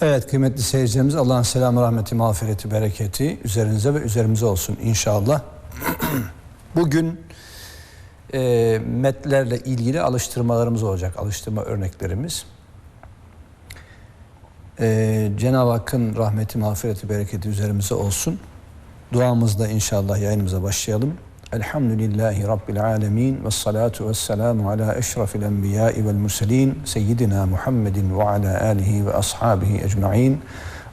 Evet kıymetli seyircilerimiz Allah'ın selamı, rahmeti, mağfireti, bereketi üzerinize ve üzerimize olsun inşallah. Bugün e, metlerle ilgili alıştırmalarımız olacak, alıştırma örneklerimiz. E, Cenab-ı Hakk'ın rahmeti, mağfireti, bereketi üzerimize olsun. Duamızda inşallah yayınımıza başlayalım. الحمد لله رب العالمين والصلاة والسلام على أشرف الأنبياء والمرسلين سيدنا محمد وعلى آله وأصحابه أجمعين.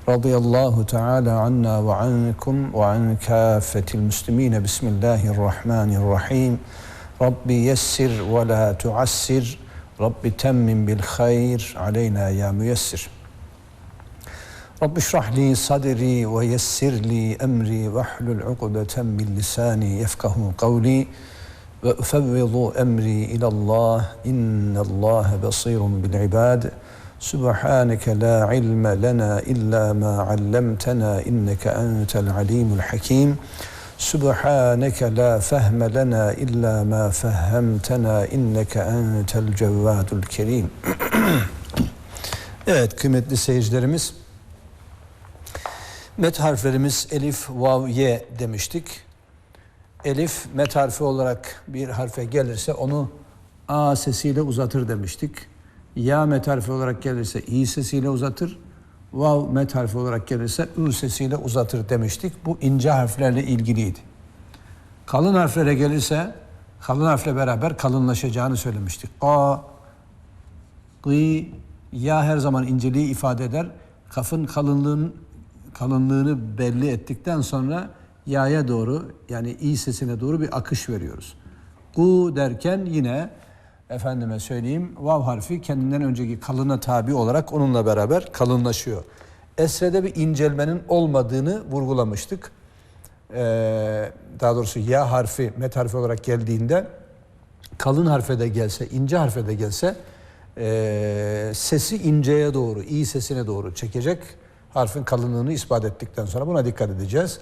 رضي الله تعالى عنا وعنكم وعن كافة المسلمين. بسم الله الرحمن الرحيم. ربي يسر ولا تعسر. رب تمم بالخير علينا يا ميسر. رب اشرح لي صدري ويسر لي أمري واحلل عقدة من لساني يفقه قولي وأفوض أمري إلى الله. إن الله بصير بالعباد. سبحانك لا علم لنا إلا ما علمتنا إنك أنت العليم الحكيم. سبحانك لا فهم لنا إلا ما فهمتنا إنك أنت الجواد الكريم. Evet kıymetli seyircilerimiz Met harflerimiz elif, vav, ye demiştik. Elif met harfi olarak bir harfe gelirse onu a sesiyle uzatır demiştik. Ya met harfi olarak gelirse i sesiyle uzatır. Vav met harfi olarak gelirse ü sesiyle uzatır demiştik. Bu ince harflerle ilgiliydi. Kalın harflere gelirse kalın harfle beraber kalınlaşacağını söylemiştik. A, gı, ya her zaman inceliği ifade eder. Kafın kalınlığın kalınlığını belli ettikten sonra ya'ya doğru yani i sesine doğru bir akış veriyoruz. Gu derken yine efendime söyleyeyim vav harfi kendinden önceki kalına tabi olarak onunla beraber kalınlaşıyor. Esre'de bir incelmenin olmadığını vurgulamıştık. Ee, daha doğrusu ya harfi met harfi olarak geldiğinde kalın harfe de gelse, ince harfe de gelse e, sesi inceye doğru, i sesine doğru çekecek harfin kalınlığını ispat ettikten sonra buna dikkat edeceğiz.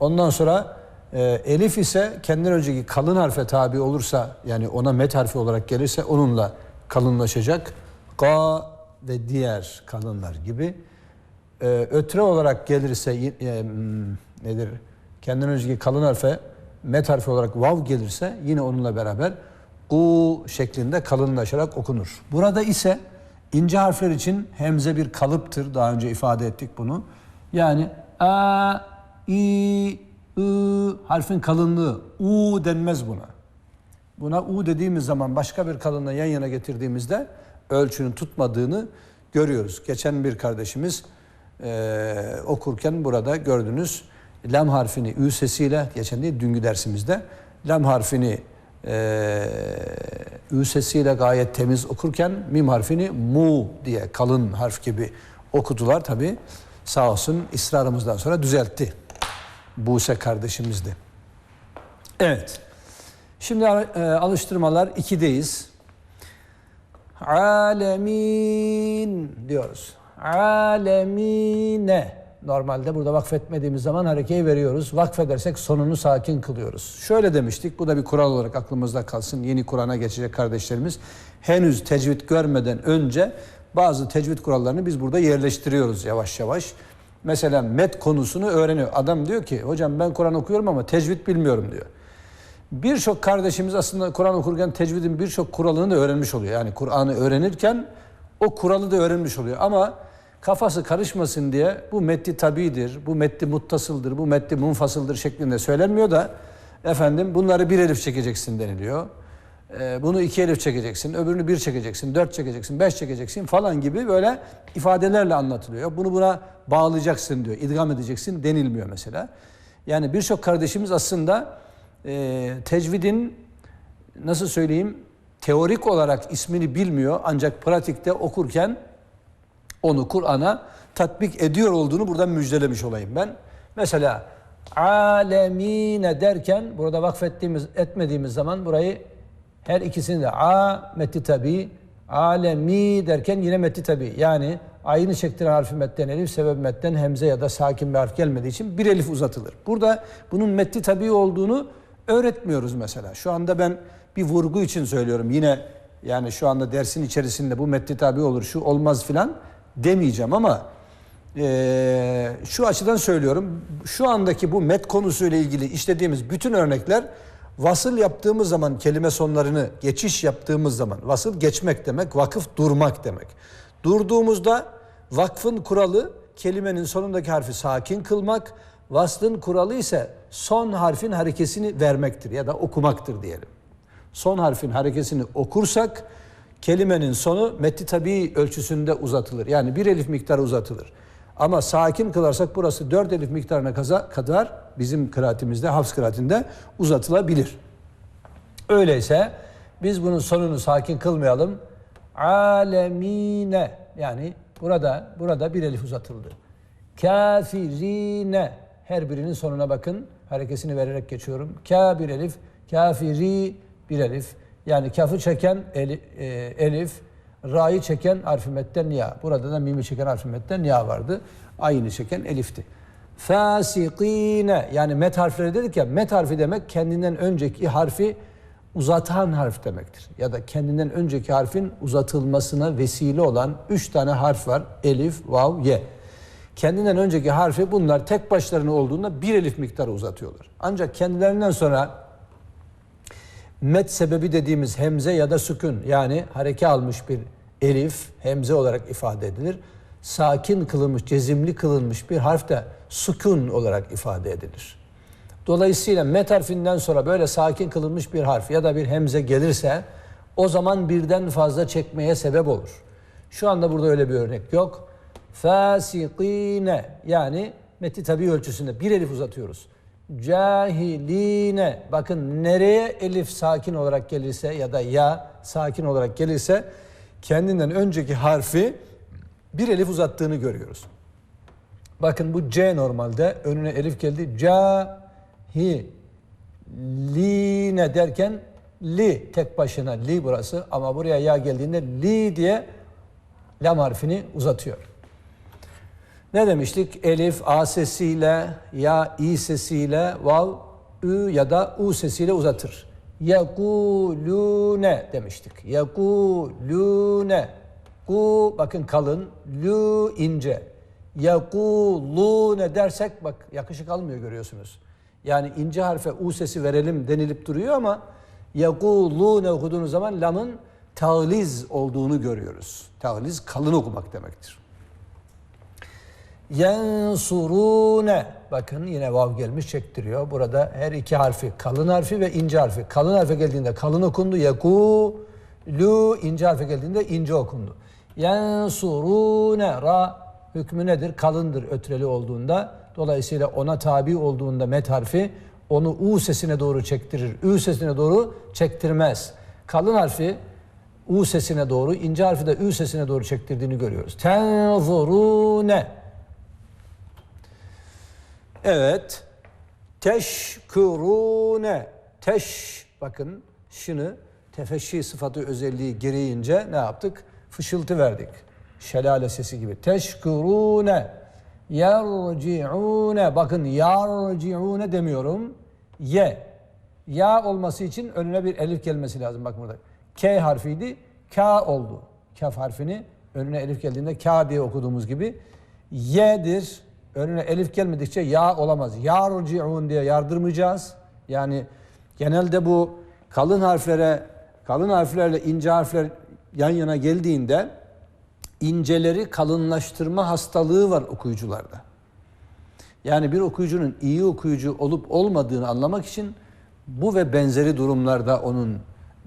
Ondan sonra e, elif ise kendinden önceki kalın harfe tabi olursa yani ona met harfi olarak gelirse onunla kalınlaşacak. Ga ve diğer kalınlar gibi. E, ötre olarak gelirse e, nedir? Kendinden önceki kalın harfe met harfi olarak vav gelirse yine onunla beraber u şeklinde kalınlaşarak okunur. Burada ise İnce harfler için hemze bir kalıptır. Daha önce ifade ettik bunu. Yani a, i, ı harfin kalınlığı. U denmez buna. Buna u dediğimiz zaman başka bir kalınlığı yan yana getirdiğimizde ölçünün tutmadığını görüyoruz. Geçen bir kardeşimiz e, okurken burada gördünüz lam harfini ü sesiyle geçen değil dünkü dersimizde lam harfini e, ü gayet temiz okurken mim harfini mu diye kalın harf gibi okudular tabi. Sağ olsun ısrarımızdan sonra düzeltti. Buse kardeşimiz de. Evet. Şimdi e, alıştırmalar 2'deyiz. Alemin diyoruz. Alemine. Normalde burada vakfetmediğimiz zaman harekeyi veriyoruz. Vakfedersek sonunu sakin kılıyoruz. Şöyle demiştik, bu da bir kural olarak aklımızda kalsın. Yeni Kur'an'a geçecek kardeşlerimiz. Henüz tecvid görmeden önce bazı tecvid kurallarını biz burada yerleştiriyoruz yavaş yavaş. Mesela met konusunu öğreniyor. Adam diyor ki, hocam ben Kur'an okuyorum ama tecvid bilmiyorum diyor. Birçok kardeşimiz aslında Kur'an okurken tecvidin birçok kuralını da öğrenmiş oluyor. Yani Kur'an'ı öğrenirken o kuralı da öğrenmiş oluyor. Ama kafası karışmasın diye bu metni tabidir, bu metni muttasıldır, bu metni munfasıldır şeklinde söylenmiyor da efendim bunları bir elif çekeceksin deniliyor. Ee, bunu iki elif çekeceksin, öbürünü bir çekeceksin, dört çekeceksin, beş çekeceksin falan gibi böyle ifadelerle anlatılıyor. Bunu buna bağlayacaksın diyor, idgam edeceksin denilmiyor mesela. Yani birçok kardeşimiz aslında e, tecvidin nasıl söyleyeyim teorik olarak ismini bilmiyor ancak pratikte okurken onu Kur'an'a tatbik ediyor olduğunu buradan müjdelemiş olayım ben. Mesela alemine derken burada vakfettiğimiz etmediğimiz zaman burayı her ikisini de a metti tabi alemi derken yine metti tabi yani aynı çektiren harfi metten elif sebep metten hemze ya da sakin bir harf gelmediği için bir elif uzatılır. Burada bunun metti tabi olduğunu öğretmiyoruz mesela. Şu anda ben bir vurgu için söylüyorum. Yine yani şu anda dersin içerisinde bu metni tabi olur, şu olmaz filan demeyeceğim ama Ee, şu açıdan söylüyorum. Şu andaki bu met konusuyla ilgili işlediğimiz bütün örnekler vasıl yaptığımız zaman kelime sonlarını geçiş yaptığımız zaman vasıl geçmek demek, vakıf durmak demek. Durduğumuzda vakfın kuralı kelimenin sonundaki harfi sakin kılmak, vaslın kuralı ise son harfin harekesini vermektir ya da okumaktır diyelim. Son harfin harekesini okursak kelimenin sonu metni tabi ölçüsünde uzatılır. Yani bir elif miktarı uzatılır. Ama sakin kılarsak burası dört elif miktarına kadar bizim kıraatimizde, Hafs kıraatinde uzatılabilir. Öyleyse biz bunun sonunu sakin kılmayalım. Alemine yani burada burada bir elif uzatıldı. Kafirine her birinin sonuna bakın. Harekesini vererek geçiyorum. Ka bir elif, kafiri bir elif. Yani kafı çeken e, elif, ra'yı çeken harfi metten ya. Burada da mimi çeken harfi metten ya vardı. Aynı çeken elifti. Fasikine yani met harfleri dedik ya met harfi demek kendinden önceki harfi uzatan harf demektir. Ya da kendinden önceki harfin uzatılmasına vesile olan üç tane harf var. Elif, vav, ye. Kendinden önceki harfi bunlar tek başlarına olduğunda bir elif miktarı uzatıyorlar. Ancak kendilerinden sonra met sebebi dediğimiz hemze ya da sükun yani hareke almış bir elif hemze olarak ifade edilir. Sakin kılınmış, cezimli kılınmış bir harf de sükun olarak ifade edilir. Dolayısıyla met harfinden sonra böyle sakin kılınmış bir harf ya da bir hemze gelirse o zaman birden fazla çekmeye sebep olur. Şu anda burada öyle bir örnek yok. Fasikine yani metni tabi ölçüsünde bir elif uzatıyoruz. Cahiline bakın nereye elif sakin olarak gelirse ya da ya sakin olarak gelirse kendinden önceki harfi bir elif uzattığını görüyoruz. Bakın bu C normalde önüne elif geldi. Ca hi line derken li tek başına li burası ama buraya ya geldiğinde li diye lam harfini uzatıyor. Ne demiştik? Elif a sesiyle ya i sesiyle vav ü ya da u sesiyle uzatır. Yekulune demiştik. Yekulune. Ku bakın kalın, lu ince. Yekulune dersek bak yakışık almıyor görüyorsunuz. Yani ince harfe u sesi verelim denilip duruyor ama yekulune okuduğunuz zaman lamın tağliz olduğunu görüyoruz. Tağliz kalın okumak demektir. Yensurune. Bakın yine vav gelmiş çektiriyor. Burada her iki harfi kalın harfi ve ince harfi. Kalın harfe geldiğinde kalın okundu. Yeku lu ince harfe geldiğinde ince okundu. Yensurune ra hükmü nedir? Kalındır ötreli olduğunda. Dolayısıyla ona tabi olduğunda met harfi onu u sesine doğru çektirir. Ü sesine doğru çektirmez. Kalın harfi U sesine doğru, ince harfi de Ü sesine doğru çektirdiğini görüyoruz. Tenzurune. Evet. Teşkurune. Teş. Bakın şunu tefeşşi sıfatı özelliği gereğince ne yaptık? Fışıltı verdik. Şelale sesi gibi. Teşkurune. Yerciune. Bakın yarciune demiyorum. Ye. Ya olması için önüne bir elif gelmesi lazım. Bak burada. K harfiydi. K oldu. Kaf harfini önüne elif geldiğinde K diye okuduğumuz gibi Y'dir. Önüne elif gelmedikçe ya olamaz. Yarciun diye yardırmayacağız. Yani genelde bu kalın harflere kalın harflerle ince harfler yan yana geldiğinde inceleri kalınlaştırma hastalığı var okuyucularda. Yani bir okuyucunun iyi okuyucu olup olmadığını anlamak için bu ve benzeri durumlarda onun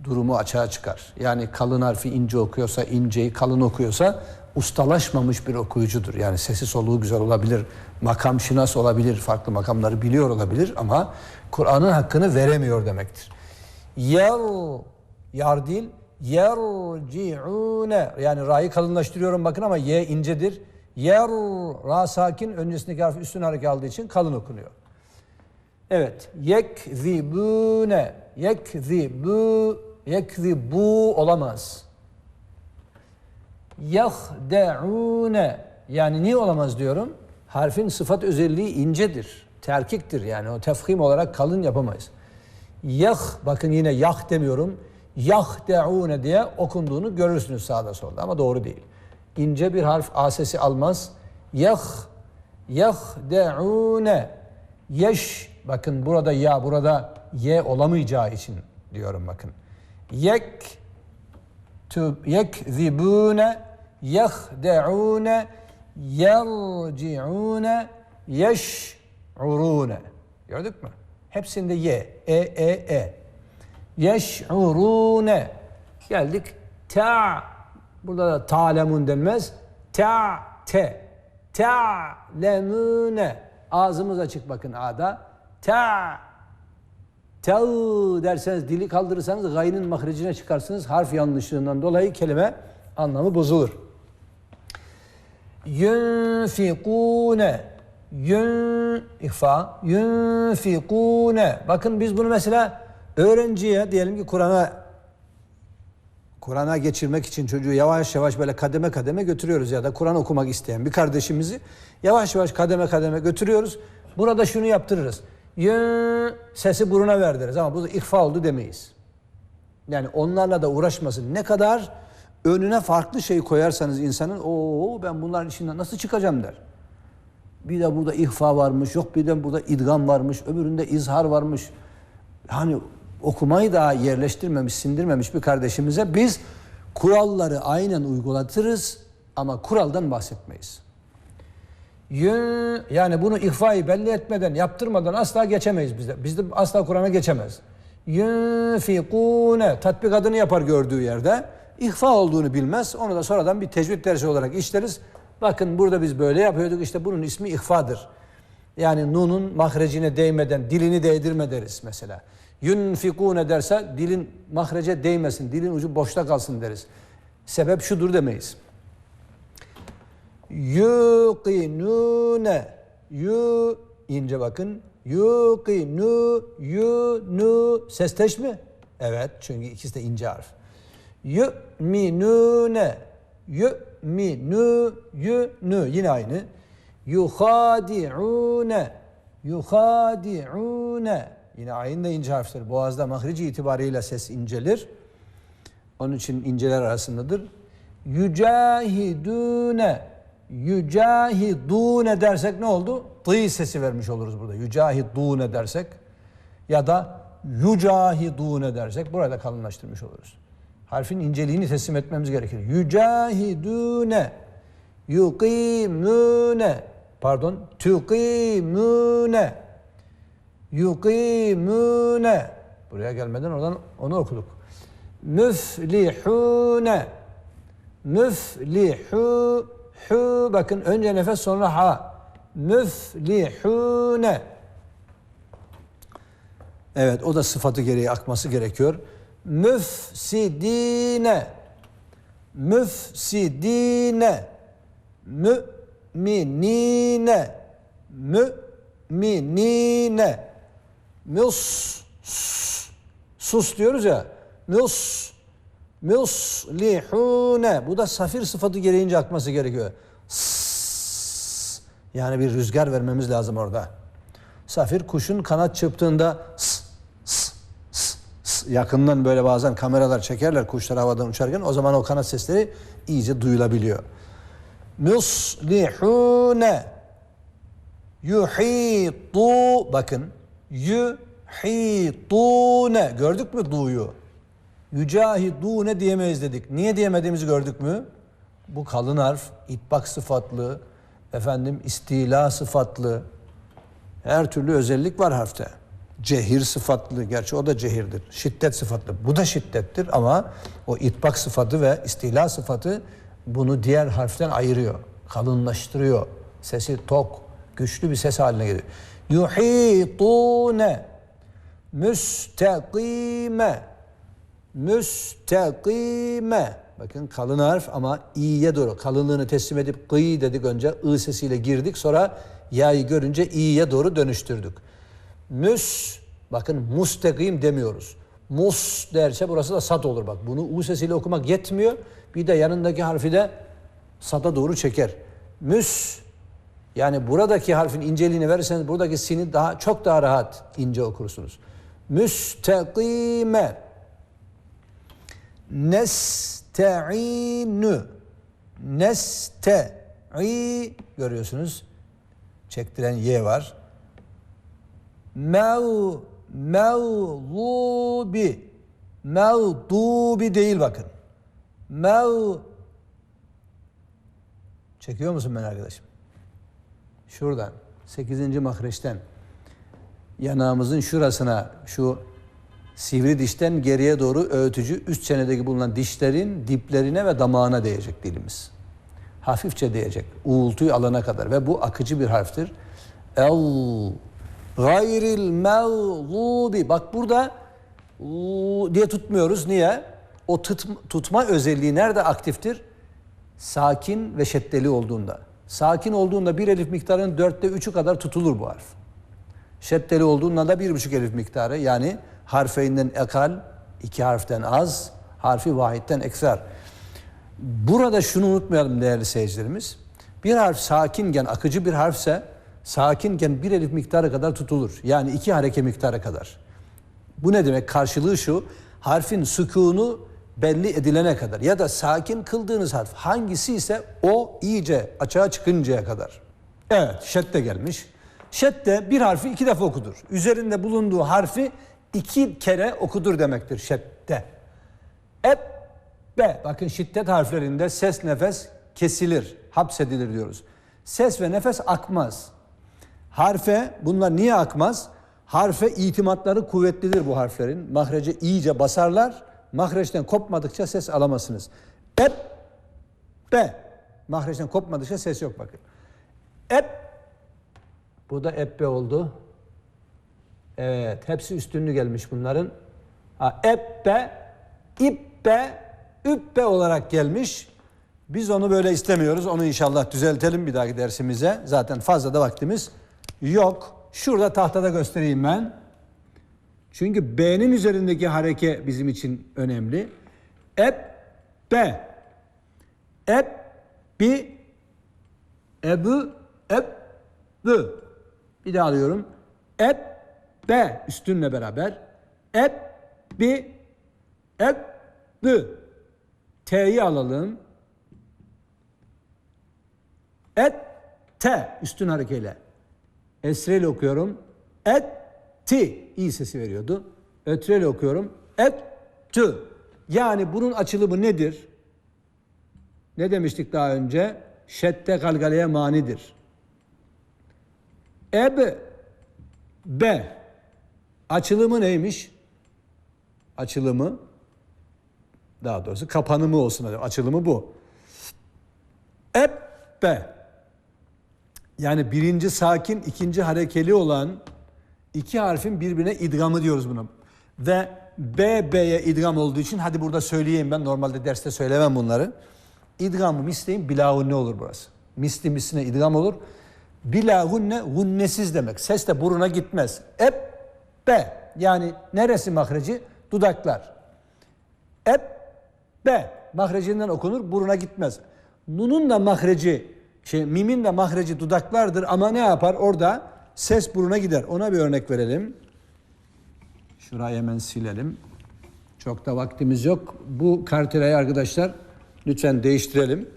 durumu açığa çıkar. Yani kalın harfi ince okuyorsa, inceyi kalın okuyorsa ustalaşmamış bir okuyucudur. Yani sesi soluğu güzel olabilir, makam şinas olabilir, farklı makamları biliyor olabilir ama Kur'an'ın hakkını veremiyor demektir. Yer, yar değil, yerciune yani ra'yı kalınlaştırıyorum bakın ama ye incedir. Yer, ra sakin öncesindeki harfi üstün hareket aldığı için kalın okunuyor. Evet. Yekzibune. Yekzibu. Yekzibu olamaz. Yahde'une. Yani niye olamaz diyorum? Harfin sıfat özelliği incedir. Terkiktir yani o tefhim olarak kalın yapamayız. Yah bakın yine yah demiyorum. Yahde'une diye okunduğunu görürsünüz sağda solda ama doğru değil. İnce bir harf A sesi almaz. Yah yahde'une yeş bakın burada ya burada ye olamayacağı için diyorum bakın. Yek tu yekzibune yahde'une yerci'une yeş'urune. Gördük mü? Hepsinde ye. E, e, e. Yeş'urune. Geldik. Ta. Burada da ta'lemun denmez. Ta, te. Ta'lemune. Ağzımız açık bakın A'da. Ta. Te'u derseniz dili kaldırırsanız gaynın mahrecine çıkarsınız. Harf yanlışlığından dolayı kelime anlamı bozulur. Yunfikune yun ihfa yunfikune bakın biz bunu mesela öğrenciye diyelim ki Kur'an'a Kur'an'a geçirmek için çocuğu yavaş yavaş böyle kademe kademe götürüyoruz ya da Kur'an okumak isteyen bir kardeşimizi yavaş yavaş kademe kademe götürüyoruz. Burada şunu yaptırırız. Yün sesi buruna ver ama bu ihfa oldu demeyiz. Yani onlarla da uğraşmasın. Ne kadar önüne farklı şey koyarsanız insanın o ben bunların içinden nasıl çıkacağım der. Bir de burada ihfa varmış, yok bir de burada idgam varmış, öbüründe izhar varmış. Hani okumayı daha yerleştirmemiş, sindirmemiş bir kardeşimize biz kuralları aynen uygulatırız ama kuraldan bahsetmeyiz. Yani bunu ihfayı belli etmeden, yaptırmadan asla geçemeyiz bizde. Bizde asla Kur'an'a geçemez. Yunfikune tatbik adını yapar gördüğü yerde. İhfa olduğunu bilmez. Onu da sonradan bir tecvid dersi olarak işleriz. Bakın burada biz böyle yapıyorduk. İşte bunun ismi ihfadır. Yani nunun mahrecine değmeden, dilini değdirme deriz mesela. Yunfikune derse dilin mahrece değmesin, dilin ucu boşta kalsın deriz. Sebep şudur demeyiz. Yuqinune yu ince bakın. Yuqinu yu nu sesteş mi? Evet çünkü ikisi de ince harf. Yu'minune yu'minu yunu yine aynı. Yuhadi'une yuhadi'une yine aynı ince harfler. Boğazda mahrici itibarıyla ses incelir. Onun için inceler arasındadır. Yücahidune Yücahidune dersek ne oldu? Tı sesi vermiş oluruz burada. Yücahidune dersek ya da yücahidune dersek burada kalınlaştırmış oluruz. Harfin inceliğini teslim etmemiz gerekir. Yücahidune yuqimune pardon tuqimune yuqimune buraya gelmeden oradan onu okuduk. Müflihune müflihu hu bakın önce nefes sonra ha müflihune Evet o da sıfatı gereği akması gerekiyor. Müfsidine. Müfsidine. Müminine. Müminine. Mus sus diyoruz ya. Mus muslihune bu da safir sıfatı gereğince akması gerekiyor. Sss, yani bir rüzgar vermemiz lazım orada. Safir kuşun kanat çırptığında s, s, s, s, yakından böyle bazen kameralar çekerler kuşlar havadan uçarken o zaman o kanat sesleri iyice duyulabiliyor. Muslihune yuhitu bakın yuhitune gördük mü duyu? Yücahidune diyemeyiz dedik. Niye diyemediğimizi gördük mü? Bu kalın harf, itbak sıfatlı, efendim istila sıfatlı, her türlü özellik var harfte. Cehir sıfatlı, gerçi o da cehirdir. Şiddet sıfatlı, bu da şiddettir ama o itbak sıfatı ve istila sıfatı bunu diğer harften ayırıyor. Kalınlaştırıyor. Sesi tok, güçlü bir ses haline geliyor. Yuhitune müstakime müstakime. Bakın kalın harf ama i'ye doğru. Kalınlığını teslim edip gıy dedik önce. ı sesiyle girdik. Sonra ya'yı görünce i'ye doğru dönüştürdük. Müs, bakın mustakim demiyoruz. Mus derse burası da sat olur bak. Bunu u sesiyle okumak yetmiyor. Bir de yanındaki harfi de sata doğru çeker. Müs, yani buradaki harfin inceliğini verirseniz buradaki sini daha çok daha rahat ince okursunuz. Müstakime nesta'inu neste i görüyorsunuz. Çektiren y var. Mev mevlubi mevdubi değil bakın. Mev Çekiyor musun ben arkadaşım? Şuradan 8. mahreçten yanağımızın şurasına şu sivri dişten geriye doğru öğütücü üst çenedeki bulunan dişlerin diplerine ve damağına değecek dilimiz. Hafifçe değecek. Uğultuyu alana kadar ve bu akıcı bir harftir. El gayril mağlubi. Bak burada diye tutmuyoruz. Niye? O tut- tutma özelliği nerede aktiftir? Sakin ve şeddeli olduğunda. Sakin olduğunda bir elif miktarının dörtte üçü kadar tutulur bu harf. Şeddeli olduğunda da bir buçuk elif miktarı yani harfeyinden ekal, iki harften az, harfi vahitten ekser. Burada şunu unutmayalım değerli seyircilerimiz. Bir harf sakinken, akıcı bir harfse sakinken bir elif miktarı kadar tutulur. Yani iki hareke miktarı kadar. Bu ne demek? Karşılığı şu. Harfin sükunu belli edilene kadar ya da sakin kıldığınız harf hangisi ise o iyice açığa çıkıncaya kadar. Evet, şedde gelmiş. Şedde bir harfi iki defa okudur. Üzerinde bulunduğu harfi iki kere okudur demektir şedde. Eb, be. Bakın şiddet harflerinde ses nefes kesilir, hapsedilir diyoruz. Ses ve nefes akmaz. Harfe bunlar niye akmaz? Harfe itimatları kuvvetlidir bu harflerin. Mahrece iyice basarlar. Mahreçten kopmadıkça ses alamazsınız. Eb, be. Mahreçten kopmadıkça ses yok bakın. Eb, bu da ebbe oldu. Evet, hepsi üstünlü gelmiş bunların. Ha, ebbe, ibbe, übbe olarak gelmiş. Biz onu böyle istemiyoruz. Onu inşallah düzeltelim bir dahaki dersimize. Zaten fazla da vaktimiz yok. Şurada tahtada göstereyim ben. Çünkü B'nin üzerindeki hareke bizim için önemli. Ebbe, ebbi, ebu, ebbü. Bir daha alıyorum. Ebbe üstünle beraber. Ebbi, ebbü. T'yi alalım. Et, te üstün harekeyle. Esreyle okuyorum. Et, ti iyi sesi veriyordu. Ötreyle okuyorum. Et, tü. Yani bunun açılımı nedir? Ne demiştik daha önce? Şedde galgaleye manidir. Eb, be. Açılımı neymiş? Açılımı, daha doğrusu kapanımı olsun. Açılımı bu. Ebbe. Yani birinci sakin, ikinci harekeli olan iki harfin birbirine idgamı diyoruz buna. Ve B, B'ye idgam olduğu için hadi burada söyleyeyim ben. Normalde derste söylemem bunları. İdgamı misleyin bilahunne olur burası. Misli misline idgam olur. Bilahunne hunnesiz demek. Ses de buruna gitmez. Eb, be. Yani neresi mahreci? Dudaklar. Eb, be. Mahrecinden okunur, buruna gitmez. Nunun da mahreci, şey, mimin de mahreci dudaklardır ama ne yapar? Orada ses buruna gider. Ona bir örnek verelim. Şurayı hemen silelim. Çok da vaktimiz yok. Bu kartelayı arkadaşlar lütfen değiştirelim.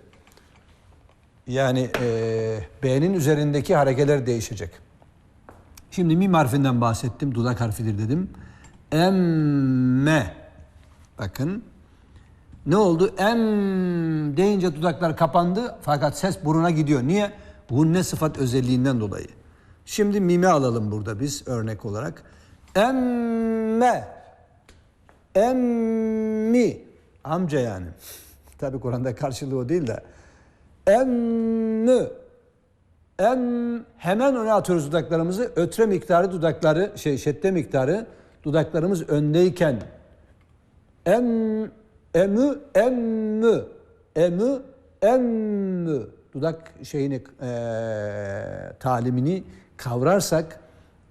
Yani eee B'nin üzerindeki harekeler değişecek. Şimdi mim harfinden bahsettim. Dudak harfidir dedim. Emme. Bakın. Ne oldu? Em deyince dudaklar kapandı fakat ses buruna gidiyor. Niye? Gunne sıfat özelliğinden dolayı. Şimdi mimi alalım burada biz örnek olarak. Emme. Emmi. Amca yani. Tabi Kur'an'da karşılığı o değil de. Emmü. Em hemen öne atıyoruz dudaklarımızı. Ötre miktarı dudakları şey şedde miktarı dudaklarımız öndeyken em emü emmü emü emmü dudak şeyini eee talimini kavrarsak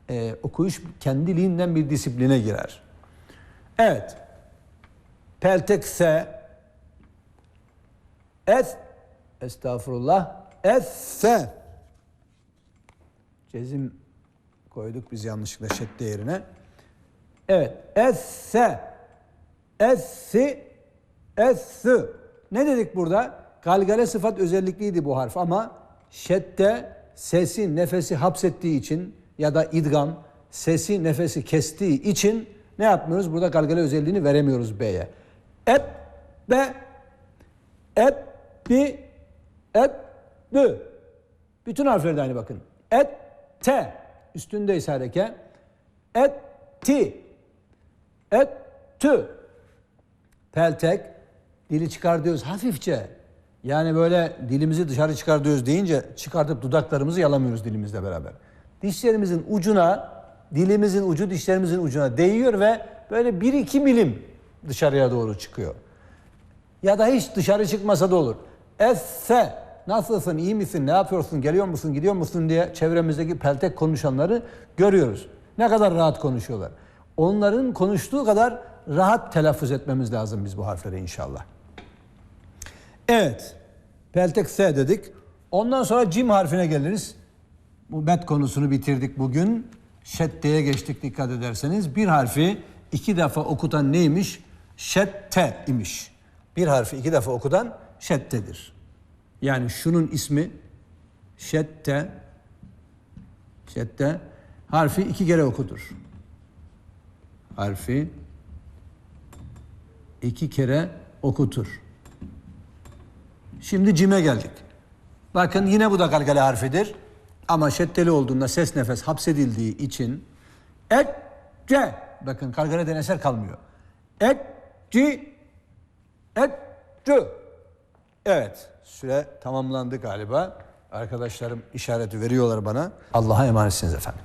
eee, okuyuş kendiliğinden bir disipline girer. Evet. Peltekse es estağfurullah esse Cezim koyduk biz yanlışlıkla şedde yerine. Evet. Esse. Essi. Essü. Ne dedik burada? galgale sıfat özellikliydi bu harf ama şedde sesi nefesi hapsettiği için ya da idgam sesi nefesi kestiği için ne yapmıyoruz? Burada galgale özelliğini veremiyoruz B'ye. Et, be, et, bi, et, bü. Bütün harflerde aynı bakın. Et, te. Üstündeyse hareke. Et, ti. Et, tü. Peltek. Dili çıkar diyoruz hafifçe. Yani böyle dilimizi dışarı çıkar diyoruz deyince çıkartıp dudaklarımızı yalamıyoruz dilimizle beraber. Dişlerimizin ucuna, dilimizin ucu dişlerimizin ucuna değiyor ve böyle 1-2 milim dışarıya doğru çıkıyor. Ya da hiç dışarı çıkmasa da olur. Esse, nasılsın, iyi misin, ne yapıyorsun, geliyor musun, gidiyor musun diye çevremizdeki peltek konuşanları görüyoruz. Ne kadar rahat konuşuyorlar. Onların konuştuğu kadar rahat telaffuz etmemiz lazım biz bu harfleri inşallah. Evet, peltek S dedik. Ondan sonra cim harfine geliriz. Bu met konusunu bitirdik bugün. Şedde'ye geçtik dikkat ederseniz. Bir harfi iki defa okutan neymiş? Şedde imiş. Bir harfi iki defa okutan şeddedir. Yani şunun ismi şedde şedde harfi iki kere okutur. Harfi iki kere okutur. Şimdi cime geldik. Bakın yine bu da galgale harfidir. Ama şeddeli olduğunda ses nefes hapsedildiği için et, ce. Bakın galgaleden eser kalmıyor. Et, ci, et, cü. Evet, süre tamamlandı galiba. Arkadaşlarım işareti veriyorlar bana. Allah'a emanetsiniz efendim.